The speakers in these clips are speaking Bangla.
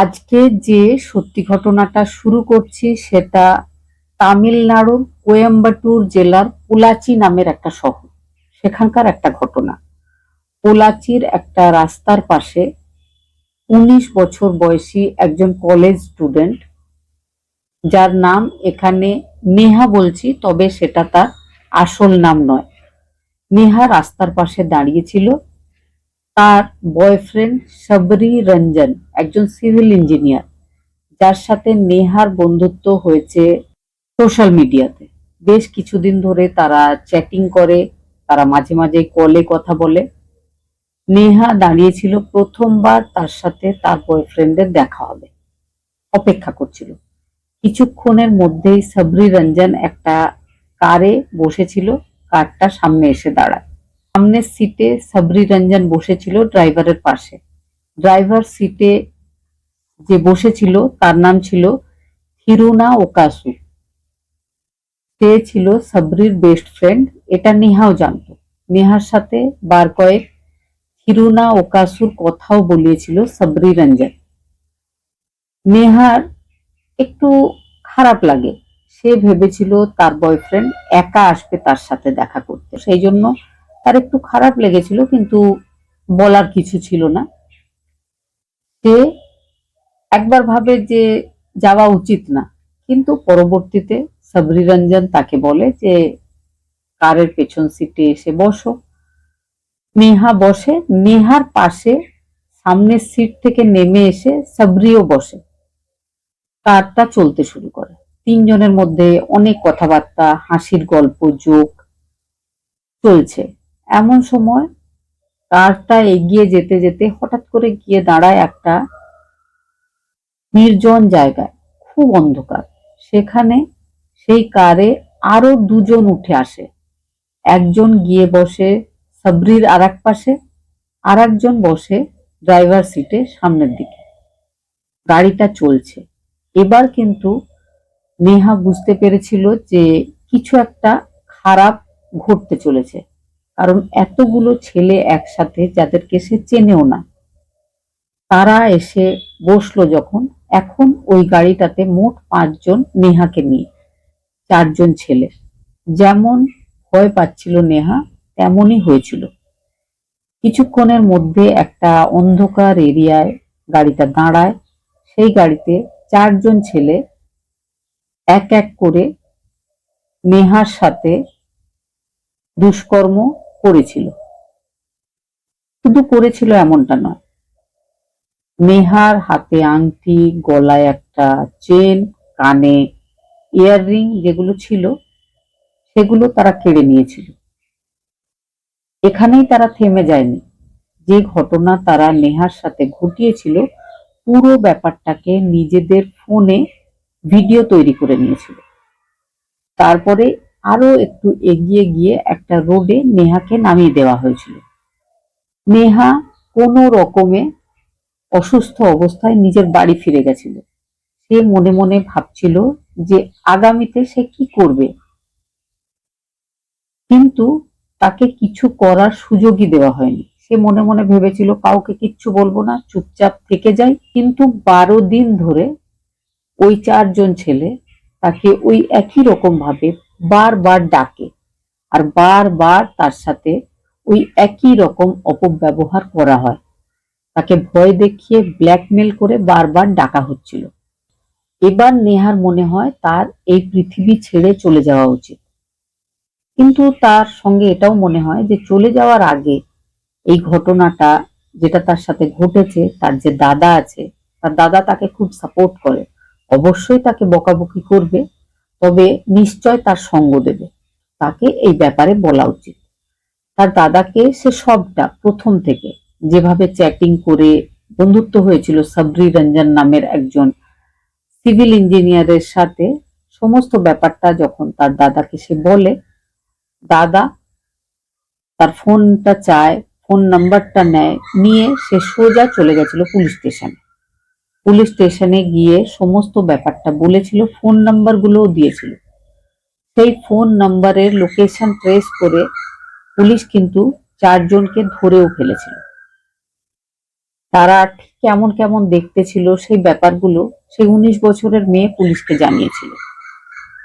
আজকে যে সত্যি ঘটনাটা শুরু করছি সেটা তামিলনাড়ুর কোয়েম্বাটুর জেলার পোলাচি নামের একটা শহর। সেখানকার একটা ঘটনা। পোলাচির একটা রাস্তার পাশে উনিশ বছর বয়সী একজন কলেজ স্টুডেন্ট যার নাম এখানে নেহা বলছি, তবে সেটা তার আসল নাম নয়। নেহা রাস্তার পাশে দাঁড়িয়েছিল তার বয়ফ্রেন্ড শবরী রঞ্জন, একজন সিভিল ইঞ্জিনিয়ার যার সাথে নেহার বন্ধুত্ব হয়েছে সোশ্যাল মিডিয়াতে বেশ কিছুদিন ধরে তারা চ্যাটিং করে, তারা মাঝে মাঝে কলে কথা বলে। নেহা দাঁড়িয়েছিল প্রথমবার তার সাথে তার বয়ফ্রেন্ডের দেখা হবে, অপেক্ষা করছিল। কিছুক্ষণের মধ্যেই সাবরি রঞ্জন একটা কারে বসেছিল কারটা সামনে এসে দাঁড়ায়। সামনের সিটে সাবরি রঞ্জন বসেছিল ড্রাইভারের পাশে। ড্রাইভার সিটে যে বসেছিল, তার নাম ছিল থিরুনা ওকাসু। সে ছিল সাবরির বেস্ট ফ্রেন্ড এটা নেহাও জানতো। নেহার সাথে বার কয়েক থিরুনা ওকাসুর কথাও বলিয়েছিল সাবরি রঞ্জন। নেহার একটু খারাপ লাগে। সে ভেবেছিল তার বয়ফ্রেন্ড একা আসবে তার সাথে দেখা করতে। সেই জন্য তার একটু খারাপ লেগেছিল, কিন্তু বলার কিছু ছিল না। সে একবার ভাবে যে যাওয়া উচিত না, কিন্তু পরবর্তীতে সাবরি রঞ্জন তাকে বলে যে, কারের পেছন সিটে এসে বসো। নেহা বসে, নেহার পাশে সামনের সিট থেকে নেমে এসে সাবরিও বসে। কারটা চলতে শুরু করে। তিনজনের মধ্যে অনেক কথাবার্তা, হাসির গল্প যোগ চলছে। এমন সময় কারটা এগিয়ে যেতে যেতে হঠাৎ করে গিয়ে দাঁড়ায় একটা নির্জন জায়গায়, খুব অন্ধকার। সেখানে সেই কারে আরও দুজন উঠে আসে। একজন গিয়ে বসে সাবরির আর এক পাশে আর একজন বসে ড্রাইভার সিটে সামনের দিকে। গাড়িটা চলছে। এবার কিন্তু নেহা বুঝতে পেরেছিল যে কিছু একটা খারাপ ঘটতে চলেছে। কারণ এতগুলো ছেলে একসাথে যাদেরকে সে চেনেও না। তারা এসে বসল যখন, এখন ওই গাড়িটাতে মোট পাঁচজন নেহাকে নিয়ে, চারজন ছেলে। যেমন ভয় পাচ্ছিল নেহা, তেমনই হয়েছিল। কিছুক্ষণের মধ্যে একটা অন্ধকার এরিয়ায় গাড়িটা দাঁড়ায়। সেই গাড়িতে চারজন ছেলে এক এক করে নেহার সাথে দুষ্কর্ম করেছিল। শুধু করেছিল এমনটা নয়। নেহার হাতে আংটি, গলায় একটা চেন, কানে ইয়াররিং যেগুলো ছিল, সেগুলো তারা কেড়ে নিয়েছিল। এখানেই তারা থেমে যায়নি। যে ঘটনা তারা নেহার সাথে ঘটিয়েছিল, পুরো ব্যাপারটাকে নিজেদের ফোনে ভিডিও তৈরি করে নিয়েছিল। তারপরে আরও একটু এগিয়ে গিয়ে একটা রোডে নেহাকে নামিয়ে দেওয়া হয়েছিল। নেহা কোনো রকমে অসুস্থ অবস্থায় নিজের বাড়ি ফিরে গেছিল। সে মনে মনে ভাবছিল যে আগামীতে সে কি করবে। কিন্তু তাকে কিছু করার সুযোগই দেওয়া হয়নি। সে মনে মনে ভেবেছিল, কাউকে কিচ্ছু বলব না, চুপচাপ থেকে যাই। কিন্তু বারো দিন ধরে ওই চারজন ছেলে তাকে ওই একই রকম ভাবে বারবার ডাকে আর বারবার তার সাথে ওই একই রকম অপব্যবহার করা হয়। তাকে ভয় দেখিয়ে ব্ল্যাকমেল করে বারবার ডাকা হচ্ছিল। এবার নেহার মনে হয় তার এই পৃথিবী ছেড়ে চলে যাওয়া উচিত। কিন্তু তার সঙ্গে এটাও মনে হয় যে চলে যাওয়ার আগে এই ঘটনাটা যেটা তার সাথে ঘটেছে, তার যে দাদা আছে, তার দাদা তাকে খুব সাপোর্ট করে। অবশ্যই তাকে বকাবকি করবে। তবে নিশ্চয় তার সঙ্গ দেবে। তাকে এই ব্যাপারে বলা উচিত। তার দাদাকে সে সবটা প্রথম থেকে যেভাবে চ্যাটিং করে বন্ধুত্ব হয়েছিল সাবরি রঞ্জন নামের একজন সিভিল ইঞ্জিনিয়ারের সাথে, সমস্ত ব্যাপারটা যখন তার দাদাকে সে বলে, দাদা তার ফোনটা চায়, ফোন নাম্বারটা নেয়, নিয়ে সে সোজা চলে গেছিল পুলিশ স্টেশনে। পুলিশ স্টেশনে গিয়ে সমস্ত ব্যাপারটা বলেছিল ফোন নাম্বারগুলোও দিয়েছিল। সেই ফোন নাম্বারের লোকেশন ট্রেস করে পুলিশ কিন্তু চারজনকে ধরেও ফেলেছিল। তারা ঠিক কেমন কেমন দেখতে ছিল সেই ব্যাপারগুলো সেই উনিশ বছরের মেয়ে পুলিশকে জানিয়েছিল।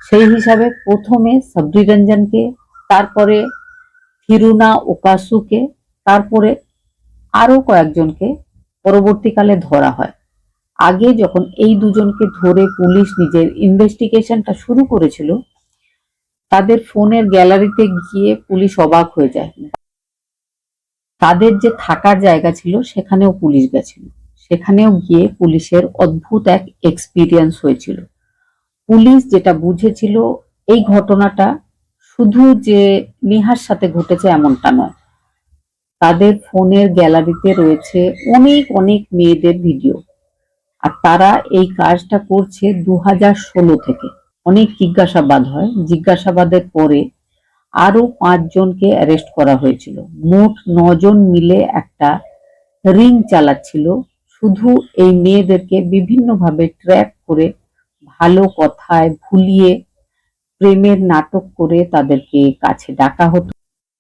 সেই হিসাবে প্রথমে সাবরি রঞ্জনকে তারপরে ফিরুনা ওকাসুকে, তারপরে আরও কয়েকজনকে পরবর্তীকালে ধরা হয়। আগে যখন এই দুজনকে ধরে পুলিশ নিজের ইনভেস্টিগেশনটা শুরু করেছিল, তাদের ফোনের গ্যালারিতে গিয়ে পুলিশ অবাক হয়ে যায়। তাদের যে থাকার জায়গা ছিল, সেখানেও পুলিশ গেছিল। সেখানেও গিয়ে পুলিশের অদ্ভুত এক এক্সপিরিয়েন্স হয়েছিল। পুলিশ যেটা বুঝেছিল, এই ঘটনাটা শুধু যে নেহার সাথে ঘটেছে এমনটা নয়। তাদের ফোনের গ্যালারিতে রয়েছে অনেক অনেক মেয়েদের ভিডিও আর তারা এই কাজটা করছে দু হাজার ষোলো থেকে। অনেক জিজ্ঞাসাবাদ হয়। জিজ্ঞাসাবাদের পরে আরও পাঁচজনকে অ্যারেস্ট করা হয়েছিল। মোট নজন মিলে একটা রিং চালাচ্ছিল। শুধু এই মেয়েদেরকে বিভিন্নভাবে ট্র্যাক করে, ভালো কথায় ভুলিয়ে, প্রেমের নাটক করে তাদেরকে কাছে ডাকা হতো।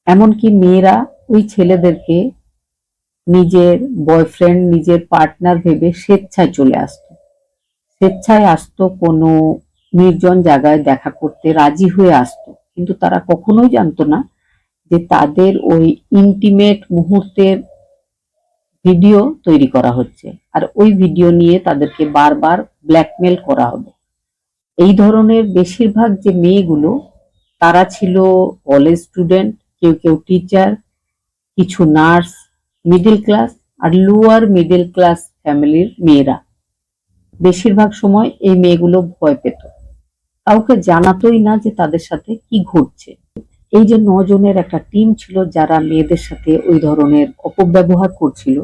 এমনকি মেয়েরা ওই ছেলেদেরকে নিজের বয়ফ্রেন্ড নিজের পার্টনার ভেবে স্বেচ্ছায় চলে আসতো। স্বেচ্ছায় আসতো কোনো নির্জন জায়গায় দেখা করতে রাজি হয়ে আসতো। কিন্তু তারা কখনোই জানতো না যে তাদের ওই ইন্টিমেট মুহূর্তের ভিডিও তৈরি করা হচ্ছে। আর ওই ভিডিও নিয়ে তাদেরকে বারবার ব্ল্যাকমেল করা হবে। এই ধরনের বেশিরভাগ যে মেয়েগুলো, তারা ছিল কলেজ স্টুডেন্ট কেউ কেউ টিচার কিছু নার্স মিডল ক্লাস আর লোয়ার মিডল ক্লাস ফ্যামিলির মেয়েরা। বেশিরভাগ সময় এই মেয়েগুলো ভয় পেত। কাউকে জানাতোই না যে তাদের সাথে কি ঘটছে। এই যে নজনের একটা টিম ছিল যারা মেয়েদের সাথে ওই ধরনের অপব্যবহার করছিল,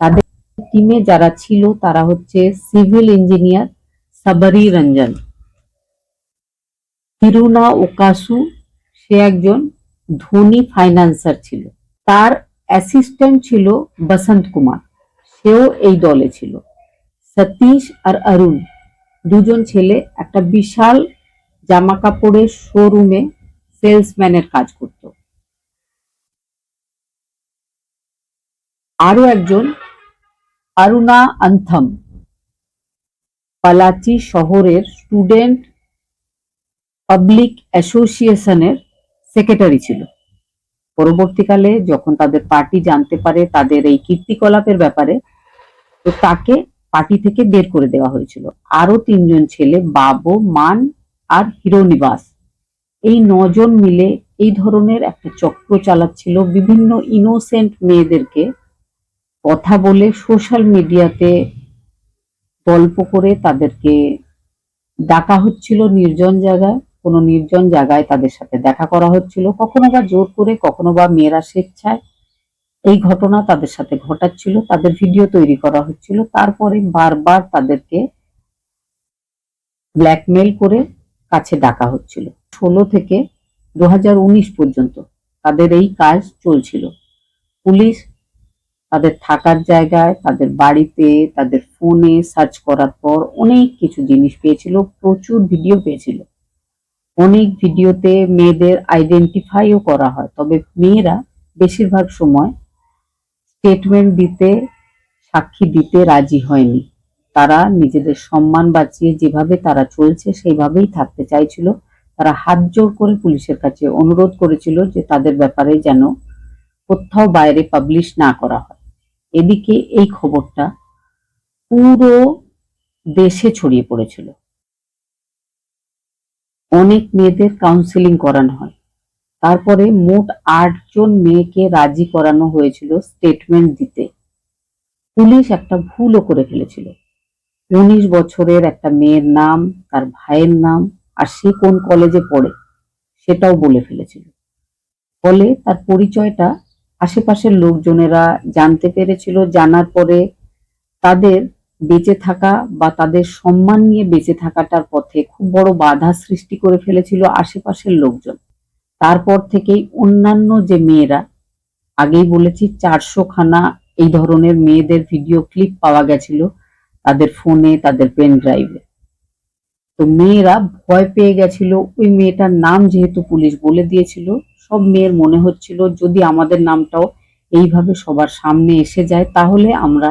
তাদের টিমে যারা ছিল তারা হচ্ছে সিভিল ইঞ্জিনিয়ার সাবারি রঞ্জন। হিরুনা ওকাসু, সে একজন ধনী ফাইন্যান্সার ছিল। তার অ্যাসিস্ট্যান্ট ছিল বসন্ত কুমার। সেও এই দলে ছিল। সতীশ আর অরুণ, দুজন ছেলে, একটা বিশাল জামা কাপড়ের শোরুমে সেলসম্যানের কাজ করত। আরও একজন, অরুণা আন্থম পালাচি শহরের স্টুডেন্ট পাবলিক অ্যাসোসিয়েশনের সেক্রেটারি ছিল। পরবর্তীকালে যখন তাদের পার্টি জানতে পারে তাদের এই কীর্তিকলাপের ব্যাপারে, তো তাকে পার্টি থেকে বের করে দেওয়া হয়েছিল। আরও তিনজন ছেলে, বাবু, মান আর হিরোনিবাস। এই নজন মিলে এই ধরনের একটা চক্র চালাচ্ছিল বিভিন্ন ইনোসেন্ট মেয়েদেরকে কথা বলে সোশ্যাল মিডিয়াতে গল্প করে তাদেরকে ডাকা হচ্ছিল নির্জন জায়গায়। কোনো নির্জন জায়গায় তাদের সাথে দেখা করা হচ্ছিল। কখনো বা জোর করে, কখনো বা মেয়েরা স্বেচ্ছায় এই ঘটনা তাদের সাথে ঘটাচ্ছিল। তাদের ভিডিও তৈরি করা হচ্ছিল। তারপরে বারবার তাদেরকে ব্ল্যাকমেল করে কাছে ডাকা হচ্ছিল। ষোলো থেকে দু হাজার উনিশ পর্যন্ত তাদের এই কাজ চলছিল। পুলিশ তাদের থাকার জায়গায়, তাদের বাড়িতে, তাদের ফোনে সার্চ করার পর অনেক কিছু জিনিস পেয়েছিল, প্রচুর ভিডিও পেয়েছিল। অনেক ভিডিওতে মেয়েদের আইডেন্টিফাইও করা হয়। তবে মেয়েরা বেশিরভাগ সময় স্টেটমেন্ট দিতে, সাক্ষী দিতে রাজি হয়নি। তারা নিজেদের সম্মান বাঁচিয়ে যেভাবে তারা চলছে, সেইভাবেই থাকতে চাইছিল। তারা হাত জোর করে পুলিশের কাছে অনুরোধ করেছিল যে তাদের ব্যাপারে যেন কোথাও বাইরে পাবলিশ না করা হয়। এদিকে এই খবরটা পুরো দেশে ছড়িয়ে পড়েছিল। অনেক মেয়েদের কাউন্সিলিং করানো হয়। তারপরে মোট আটজন মেয়েকে রাজি করানো হয়েছিল স্টেটমেন্ট দিতে। পুলিশ একটা ভুলও করে ফেলেছিল। উনিশ বছরের একটা মেয়ের নাম, তার ভাইয়ের নাম, আর সে কোন কলেজে পড়ে, সেটাও বলে ফেলেছিল। ফলে তার পরিচয়টা আশেপাশের লোকজনেরা জানতে পেরেছিল, জানার পরে তাদের বেঁচে থাকা বা তাদের সম্মান নিয়ে বেঁচে থাকাটার পথে খুব বড় বাধা সৃষ্টি করে ফেলেছিল আশেপাশের লোকজন। তারপর থেকেই অন্যান্য যে মেয়েরা, আগেই বলেছি চারশো খানা এই ধরনের মেয়েদের ভিডিও ক্লিপ পাওয়া গেছিল তাদের ফোনে, তাদের পেন ড্রাইভে। তো মেয়েরা ভয় পেয়ে গেছিল, ওই মেয়েটার নাম যেহেতু পুলিশ বলে দিয়েছিল, সব মেয়ের মনে হচ্ছিল যদি আমাদের নামটাও এইভাবে সবার সামনে এসে যায়, তাহলে আমরা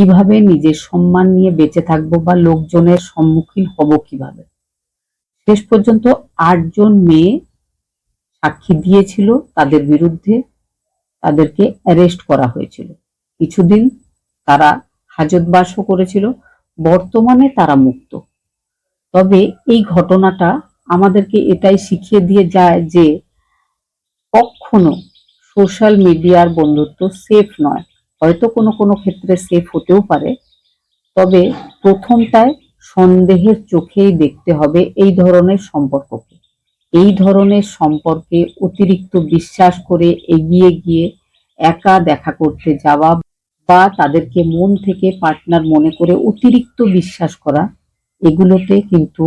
কীভাবে নিজের সম্মান নিয়ে বেঁচে থাকব বা লোকজনের সম্মুখীন হব কীভাবে? শেষ পর্যন্ত আটজন মেয়ে সাক্ষী দিয়েছিল তাদের বিরুদ্ধে, তাদেরকে অ্যারেস্ট করা হয়েছিল। কিছুদিন তারা হাজতবাসও করেছিল, বর্তমানে তারা মুক্ত। তবে এই ঘটনাটা আমাদেরকে এটাই শিখিয়ে দিয়ে যায় যে কখনো সোশ্যাল মিডিয়ার বন্ধুত্ব সেফ নয়। হয়তো কোনো কোনো ক্ষেত্রে সেফ হতেও পারে। তবে প্রথমটায় সন্দেহের চোখেই দেখতে হবে এই ধরনের সম্পর্ককে। এই ধরনের সম্পর্কে অতিরিক্ত বিশ্বাস করে এগিয়ে গিয়ে একা দেখা করতে যাওয়া বা তাদেরকে মন থেকে পার্টনার মনে করে অতিরিক্ত বিশ্বাস করা, এগুলোতে কিন্তু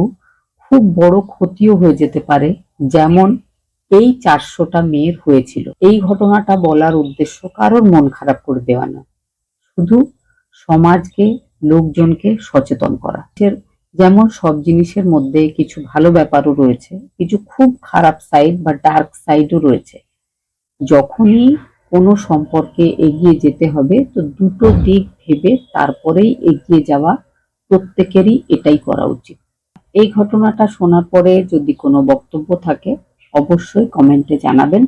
খুব বড় ক্ষতিও হয়ে যেতে পারে। যেমন এই চারশোটা মেয়ের হয়েছিল। এই ঘটনাটা বলার উদ্দেশ্য কারোর মন খারাপ করে দেওয়া না। শুধু সমাজকে, লোকজনকে সচেতন করা। যেমন সব জিনিসের মধ্যে কিছু ভালো ব্যাপারও রয়েছে, কিছু খুব খারাপ সাইড বা ডার্ক সাইডও রয়েছে। যখনই কোনো সম্পর্কে এগিয়ে যেতে হবে, তো দুটো দিক ভেবে তারপরেই এগিয়ে যাওয়া প্রত্যেকেরই এটাই করা উচিত। এই ঘটনাটা শোনার পরে যদি কোনো বক্তব্য থাকে অবশ্যই কমেন্টে জানাবেন।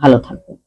ভালো থাকবেন।